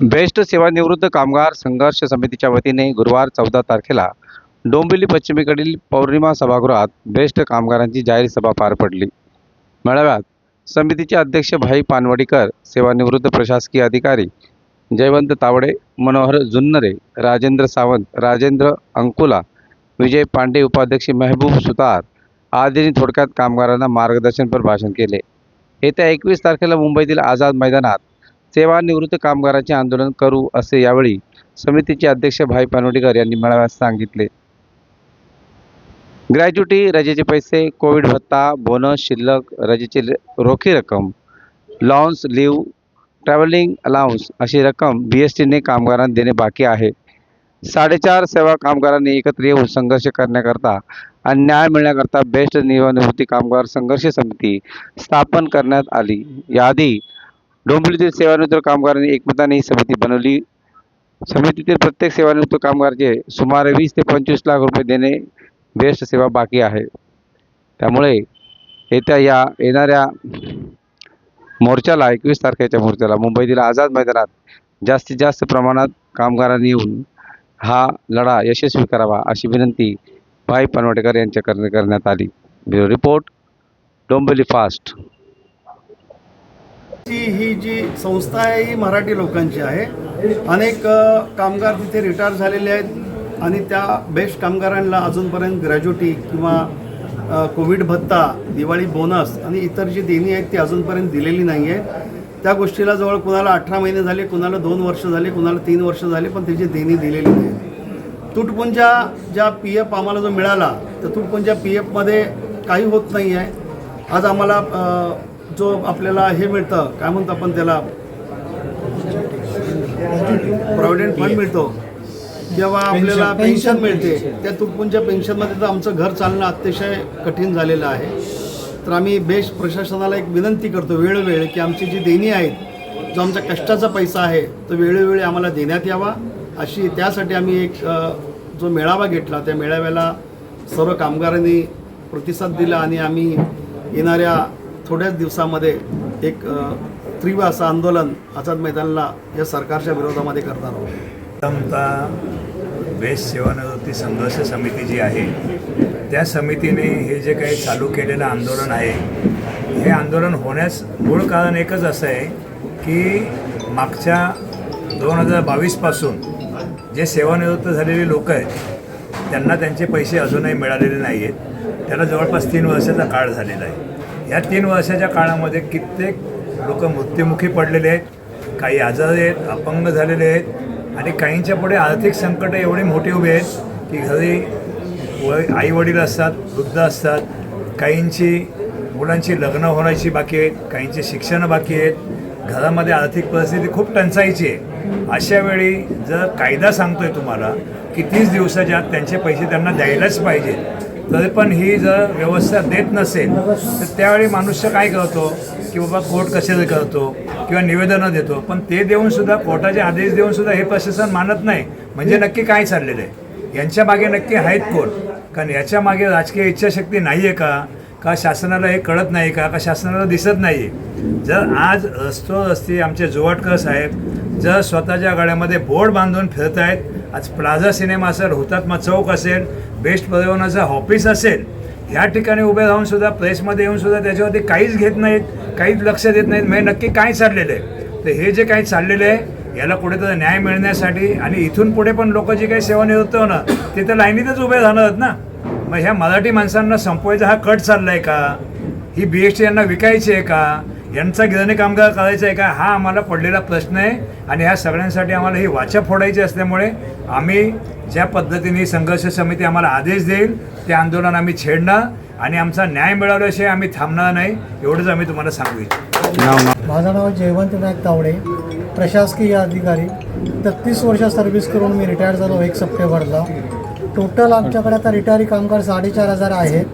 Best सेवानिवृत्त कामगार संघर्ष समितीच्या वतीने गुरुवार चौदा तारखेला डोंबिवली पश्चिमेकडील पौर्णिमा सभागृहात बेस्ट कामगारांची जाहीर सभा पार पडली. मेळाव्यात समितीचे अध्यक्ष भाई पानवडीकर सेवानिवृत्त प्रशासकीय अधिकारी जयवंत तावडे मनोहर जुन्नरे राजेंद्र सावंत राजेंद्र अंकुला विजय पांडे उपाध्यक्ष मेहबूब सुतार आदींनी थोडक्यात कामगारांना मार्गदर्शनपर भाषण केले. येत्या एकवीस तारखेला मुंबईतील आझाद मैदानात सेवानिवृत्त कामगारांचे आंदोलन करू असे यावेळी समितीचे अध्यक्ष भाई पानोडीकर यांनी मेळाव्यात सांगितले. ग्रॅज्युटी रजेचे पैसे कोविड भत्ता बोनस शिल्लक रजेची रोखी रक्कम लॉन्स लिव्ह ट्रॅव्हलिंग अलाउन्स अशी रक्कम बी एस टीने कामगारांना देणे बाकी आहे. साडेचार सेवा कामगारांनी एकत्र येऊन संघर्ष करण्याकरता आणि न्याय मिळण्याकरता बेस्ट निवृत्ती कामगार संघर्ष समिती स्थापन करण्यात आली. याआधी डोंबिवलीतील सेवानिवृत्त कामगारांनी एकमताने ही समिती बनवली. समितीतील प्रत्येक सेवानिवृत्त कामगारचे सुमारे वीस ते पंचवीस लाख रुपये देणे बेस्ट सेवा बाकी आहे. त्यामुळे येत्या या येणाऱ्या मोर्चाला एकवीस तारखेच्या मोर्चाला मुंबईतील आझाद मैदानात जास्तीत जास्त प्रमाणात कामगारांनी येऊन हा लढा यशस्वी करावा अशी विनंती भाई पनवटेकर यांच्या करण्यात आली. Bureau report Dombivli fast. ही जी संस्था आहे ही मराठी लोकांची आहे. अनेक कामगार तिथे रिटायर झालेले आहेत आणि त्या बेस्ट कामगारांना अजूनपर्यंत ग्रॅज्युटी किंवा कोविड भत्ता दिवाळी बोनस आणि इतर जी देणी आहेत ती अजूनपर्यंत दिलेली नाही आहे त्या गोष्टीला जवळ कुणाला अठरा महिने झाले कुणाला दोन वर्ष झाले कुणाला तीन वर्ष झाले पण त्याची देणी दिलेली नाही. तुटपुंजा ज्या पी एफ आम्हाला जो मिळाला तर तुटपुंजा पी एफमध्ये काही होत नाही आहे आज आम्हाला जो आपल्याला हे मिळतं काय म्हणतो आपण त्याला? प्रॉव्हिडंट फंड मिळतो. जेव्हा आपल्याला पेन्शन मिळते त्या तुटपुंच्या पेन्शनमध्ये तर आमचं घर चालणं अतिशय कठीण झालेलं आहे. तर आम्ही बेस्ट प्रशासनाला एक विनंती करतो वेळोवेळी की आमची जी देणी आहेत जो आमचा कष्टाचा पैसा आहे तो वेळोवेळी आम्हाला देण्यात यावा. अशी त्यासाठी आम्ही एक जो मेळावा घेतला त्या मेळाव्याला सर्व कामगारांनी प्रतिसाद दिला आणि आम्ही येणाऱ्या थोड्याच दिवसामध्ये एक तीव्र असं आंदोलन आझाद मैदानला या सरकारच्या विरोधामध्ये करणार आहोत. प्रथमतः बेस्ट सेवानिवृत्ती संघर्ष समिती जी आहे त्या समितीने हे जे काही चालू केलेलं आंदोलन आहे हे आंदोलन होण्यास मूळ कारण एकच असं आहे की मागच्या दोन हजार बावीसपासून जे सेवानिवृत्त झालेले लोक आहेत त्यांना त्यांचे पैसे अजूनही मिळालेले नाही आहेत त्याला जवळपास तीन वर्षाचा काळ झालेला आहे. या तीन वर्षाच्या काळामध्ये कित्येक लोक मृत्युमुखी पडलेले आहेत. काही आजारी आहेत अपंग झालेले आहेत. आणि काहींच्या पुढे आर्थिक संकट एवढी मोठी उभी आहेत की घरी व आई वडील असतात वृद्ध असतात. काहींची मुलांची लग्न होण्याची बाकी आहेत काहींची शिक्षणं बाकी आहेत. घरामध्ये आर्थिक परिस्थिती खूप टंचाईची आहे. अशा वेळी जर कायदा सांगतोय तुम्हाला की तीस दिवसाच्या आत त्यांचे पैसे त्यांना द्यायलाच पाहिजेत तरी पण ही जर व्यवस्था देत नसेल तर त्यावेळी मनुष्य काय करतो? की बाबा कोर्ट कसे करतो किंवा निवेदनं देतो. पण ते देऊन सुद्धा कोर्टाचे आदेश देऊन सुद्धा हे प्रशासन मानत नाही. म्हणजे नक्की काय चाललेलं आहे? यांच्या मागे नक्की आहेत कोण? कारण याच्या मागे राजकीय इच्छाशक्ती नाही आहे का? का शासनाला हे कळत नाही का? का शासनाला दिसत नाही आहे जर आज रस्तो रस्ते आमचे जोवाटकर साहेब जर स्वतःच्या गाड्यामध्ये बोर्ड बांधून फिरत आहेत आज प्लाझा सिनेमा असेल हुतात्मा चौक असेल बेस्ट परिवहनाचं ऑफिस असेल ह्या ठिकाणी उभे राहून सुद्धा प्रेसमध्ये येऊन सुद्धा त्याच्यावरती काहीच घेत नाहीत काहीच लक्ष देत नाहीत. म्हणजे नक्की काय चाललेलं आहे? तर हे जे काही चाललेलं आहे याला कुठेतरी न्याय मिळण्यासाठी आणि इथून पुढे पण लोक जे काही सेवानिवृत्त होणं ते तर लाईनीतच उभे राहणार आहेत ना? मग ह्या मराठी माणसांना संपवायचा हा कट चाललाय का? ही बी एस टी यांना विकायची आहे का? यांचा गिरणी कामगार करायचा आहे का? हा आम्हाला पडलेला प्रश्न आहे. आणि ह्या सगळ्यांसाठी आम्हाला ही वाचा फोडायची असल्यामुळे आम्ही ज्या पद्धतीने ही संघर्ष समिती आम्हाला आदेश देईल ते आंदोलन आम्ही छेडणार आणि आमचा न्याय मिळवल्याशिवाय आम्ही थांबणार नाही एवढंच आम्ही तुम्हाला सांगू इच्छितो. माझं नाव जयवंत नायक तावडे प्रशासकीय अधिकारी. तेहतीस वर्ष सर्व्हिस करून मी रिटायर झालो एक सप्टेंबरला. टोटल आमच्याकडे आता रिटायरी कामगार साडेचार हजार आहेत.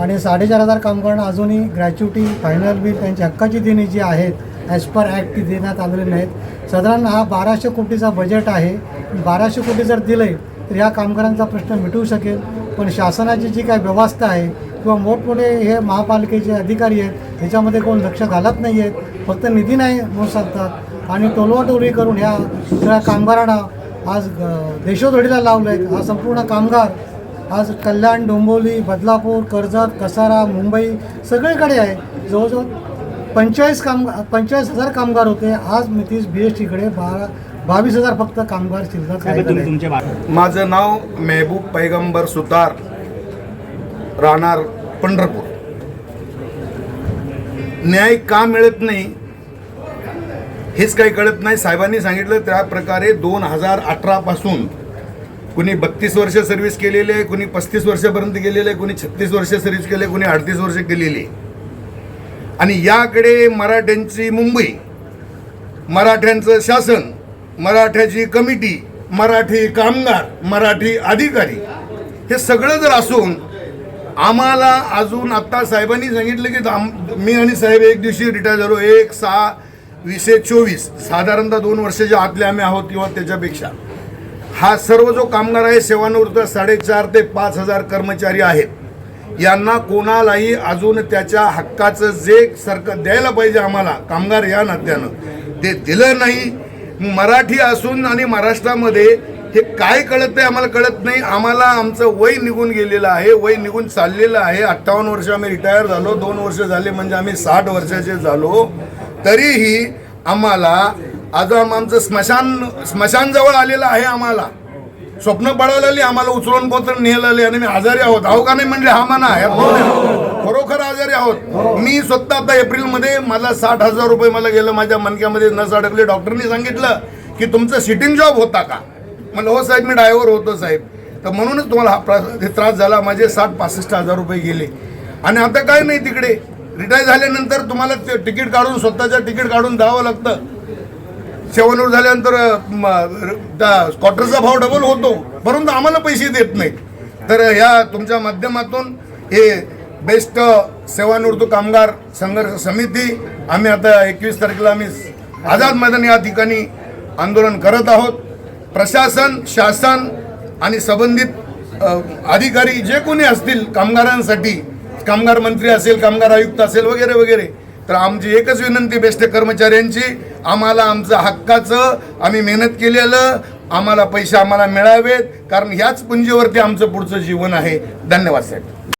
आणि साडेचार हजार कामगारांना अजूनही ग्रॅच्युटी फायनल बिल त्यांच्या हक्काची देणी जी आहेत ॲज पर ॲक्ट ती देण्यात आलेली नाहीत. साधारण हा बाराशे कोटीचा बजेट आहे. बाराशे कोटी जर दिले तर ह्या कामगारांचा प्रश्न मिटू शकेल. पण शासनाची जी काही व्यवस्था आहे किंवा मोठमोठे हे महापालिकेचे अधिकारी आहेत ह्याच्यामध्ये कोण लक्ष घालत नाही आहेत फक्त निधी नाही म्हणू सांगतात आणि टोलवाटोली करून ह्या सगळ्या कामगारांना आज देशोधडीला लावलं आहेत हा संपूर्ण कामगार आज कल्याण डोंबिवली बदलापूर कर्जत कसारा मुंबई सगळीकडे आहे. जवळजवळ पंचेचाळीस काम पंचेचाळीस हजार कामगार होते. आज मितीस बी एस टीकडे बारा बावीस हजार फक्त कामगार शिल्लक. माझं नाव मेहबूब पैगंबर सुतार राहणार पंढरपूर. न्याय का मिळत नाही हेच काही कळत नाही. साहेबांनी सांगितलं त्या प्रकारे दोन हजार अठरापासून कुणी बत्तीस वर्ष सर्व्हिस केलेली आहे कुणी पस्तीस वर्षापर्यंत गेलेलं आहे कुणी छत्तीस वर्ष सर्व्हिस केले कुणी अडतीस वर्ष केलेली आहे. आणि याकडे मराठ्यांची मुंबई मराठ्यांचं शासन मराठ्याची कमिटी मराठी कामगार मराठी अधिकारी हे सगळं जर असून आम्हाला अजून आत्ता साहेबांनी सांगितलं की आम- मी आणि साहेब एक दिवशी रिटायर झालो एक सहा वीसशे चोवीस. साधारणतः दोन वर्षाच्या आतले आम्ही आहोत किंवा त्याच्यापेक्षा. हा सर्व जो कामगार आहे सेवानिवृत्त साडेचार ते पाच हजार कर्मचारी आहेत. यांना कोणालाही अजून त्याच्या हक्काचं जे सरकार द्यायला पाहिजे आम्हाला कामगार या नात्यानं ते दिलं नाही. मराठी असून आणि महाराष्ट्रामध्ये हे काय कळत आहे आम्हाला कळत नाही. आम्हाला आमचं वय निघून गेलेलं आहे वय निघून चाललेलं आहे. अठ्ठावन्न वर्ष आम्ही रिटायर झालो. दोन वर्ष झाले म्हणजे आम्ही साठ वर्षाचे झालो. तरीही आम्हाला आज आमचं स्मशान स्मशानजवळ आलेलं आहे आम्हाला. स्वप्न पडायला आम्हाला उचलून कोणतं नेलं आले आणि मी आजारी आहोत. आहो का नाही म्हणले हा म्हणा आहे. खरोखर आजारी आहोत. मी स्वतः आता एप्रिलमध्ये मला साठ हजार रुपये मला गेलं माझ्या मनक्यामध्ये नस अडकले. डॉक्टरनी सांगितलं की तुमचं सिटिंग जॉब होता का? म्हणलं हो साहेब मी ड्रायव्हर होतो साहेब. तर म्हणूनच तुम्हाला हा प्रा- त्रास झाला. माझे साठ पासष्ट हजार रुपये गेले. आणि आता काय नाही तिकडे. रिटायर झाल्यानंतर तुम्हाला ते तिकीट काढून स्वतःच्या तिकीट काढून द्यावं लागतं. सेवनवर झाल्यानंतर स्कॉटरचा त्या क्वार्टरचा भाव डबल होतो. परंतु आम्हाला पैसे देत नाहीत. तर ह्या तुमच्या माध्यमातून हे बेस्ट सेवानिवृत्त कामगार संघर्ष समिती आम्ही आता एकवीस तारखेला आम्ही आझाद मैदान या ठिकाणी आंदोलन करत आहोत. प्रशासन शासन आणि संबंधित अधिकारी जे कोणी असतील कामगारांसाठी कामगार मंत्री असेल कामगार आयुक्त असेल वगैरे वगैरे तर आमची एकच विनंती बेस्ट कर्मचाऱ्यांची आम्हाला आमचं हक्काचं आम्ही मेहनत केलेलं आम्हाला पैसे आम्हाला मिळावेत कारण ह्याच पुंजीवरती आमचं पुढचं जीवन आहे. धन्यवाद साहेब.